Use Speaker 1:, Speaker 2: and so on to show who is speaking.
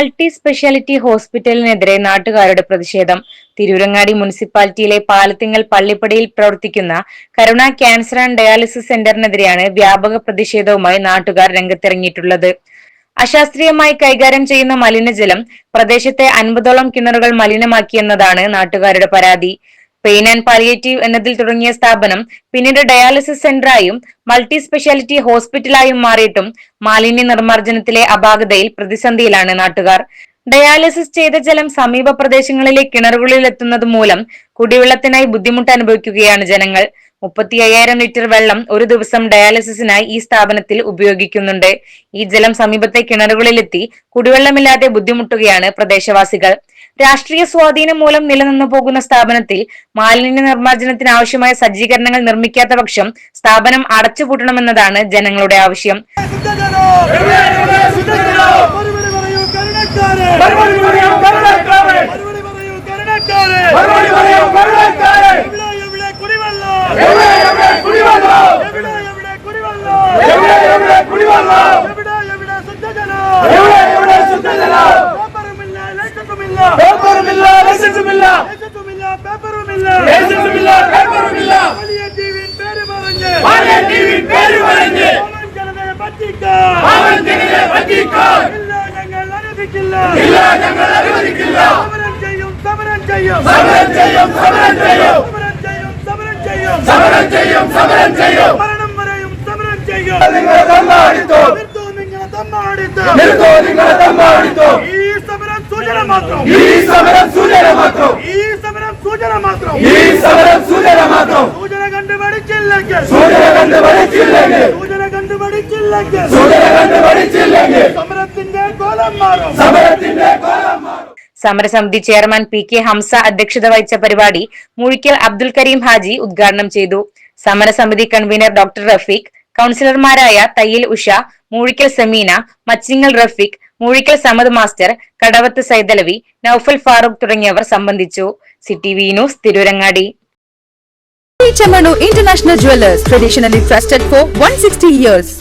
Speaker 1: Multi speciality ഹോസ്പിറ്റലിനെതിരെ നാട്ടുകാരുടെ പ്രതിഷേധം. തിരൂരങ്ങാടി മുനിസിപ്പാലിറ്റിയിലെ പാലത്തിങ്ങൽ പള്ളിപ്പടിയിൽ പ്രവർത്തിക്കുന്ന കരുണ ക്യാൻസർ ആൻഡ് ഡയാലിസിസ് സെന്ററിനെതിരെയാണ് വ്യാപക പ്രതിഷേധവുമായി നാട്ടുകാർ രംഗത്തിറങ്ങിയിട്ടുള്ളത്. അശാസ്ത്രീയമായി കൈകാര്യം ചെയ്യുന്ന മലിനജലം പ്രദേശത്തെ അൻപതോളം കിണറുകൾ മലിനമാക്കിയെന്നതാണ് നാട്ടുകാരുടെ പരാതി. പെയിൻ ആൻഡ് പാലിയേറ്റീവ് എന്നതിൽ തുടങ്ങിയ സ്ഥാപനം പിന്നീട് ഡയാലിസിസ് സെന്ററായും മൾട്ടി സ്പെഷ്യാലിറ്റി ഹോസ്പിറ്റലായും മാറിയിട്ടും മാലിന്യ നിർമ്മാർജനത്തിലെ അപാകതയിൽ പ്രതിസന്ധിയിലാണ് നാട്ടുകാർ. ഡയാലിസിസ് ചെയ്ത ജലം സമീപ പ്രദേശങ്ങളിലെ കിണറുകളിൽ എത്തുന്നത് മൂലം കുടിവെള്ളത്തിനായി ബുദ്ധിമുട്ട് അനുഭവിക്കുകയാണ് ജനങ്ങൾ. മുപ്പത്തി അയ്യായിരം ലിറ്റർ വെള്ളം ഒരു ദിവസം ഡയാലിസിസിനായി ഈ സ്ഥാപനത്തിൽ ഉപയോഗിക്കുന്നുണ്ട്. ഈ ജലം സമീപത്തെ കിണറുകളിലെത്തി കുടിവെള്ളമില്ലാതെ ബുദ്ധിമുട്ടുകയാണ് പ്രദേശവാസികൾ. രാഷ്ട്രീയ സ്വാധീനം മൂലം നിലനിന്നു പോകുന്ന സ്ഥാപനത്തിൽ മാലിന്യ നിർമ്മാർജനത്തിന് ആവശ്യമായ സജ്ജീകരണങ്ങൾ നിർമ്മിക്കാത്ത പക്ഷം സ്ഥാപനം അടച്ചുപൂട്ടണമെന്നതാണ് ജനങ്ങളുടെ ആവശ്യം.
Speaker 2: ലൈസൻസുമില്ല
Speaker 3: ലൈസൻസുമില്ല
Speaker 2: പേപ്പറുമില്ല.
Speaker 3: ലൈസൻസുമില്ല പേപ്പറുമില്ല.
Speaker 2: വലിയ ടിവിൻ പേര് പറഞ്ഞ്.
Speaker 3: വലിയ ടിവിൻ പേര് പറഞ്ഞ്.
Speaker 2: ജനതയെ പറ്റിക്കാൻ.
Speaker 3: ജനതയെ പറ്റിക്കാൻ.
Speaker 2: ഇല്ല ഞങ്ങൾ അനുവദിക്കില്ല.
Speaker 3: ഞങ്ങൾ അനുവദിക്കില്ല.
Speaker 2: സമരം ചെയ്യും സമരം ചെയ്യും.
Speaker 3: സമരം ചെയ്യും സമരം ചെയ്യും.
Speaker 2: സമരം ചെയ്യും സമരം ചെയ്യും.
Speaker 3: സമരം ചെയ്യും സമരം ചെയ്യും. നിങ്ങളെ തമ്മാടിത്തോ.
Speaker 2: നിർത്തോ നിങ്ങളെ തമ്മാടിത്തോ.
Speaker 3: നിർത്തോ നിങ്ങളെ തമ്മാടിത്തോ.
Speaker 2: സമരത്തിന്റെ കോലം
Speaker 3: സമരത്തിന്റെ കോലം
Speaker 1: സമരസമിതി ചെയർമാൻ പി കെ ഹംസ അധ്യക്ഷത വഹിച്ച പരിപാടി മുഴിക്കൽ അബ്ദുൽ കരീം ഹാജി ഉദ്ഘാടനം ചെയ്തു. സമരസമിതി കൺവീനർ ഡോക്ടർ റഫീഖ് കൗൺസിലർമാരായ തയ്യൽ ഉഷ മൂഴിക്കൽ സെമീന മച്ചിങ്ങൽ റഫീഖ് മൂഴിക്കൽ സമദ് മാസ്റ്റർ കടവത്ത് സൈദലവി നൗഫൽ ഫാറൂഖ് തുടങ്ങിയവർ സംബന്ധിച്ചു city V news Tirurangadi
Speaker 4: international jewellers traditionally trusted for one sixty years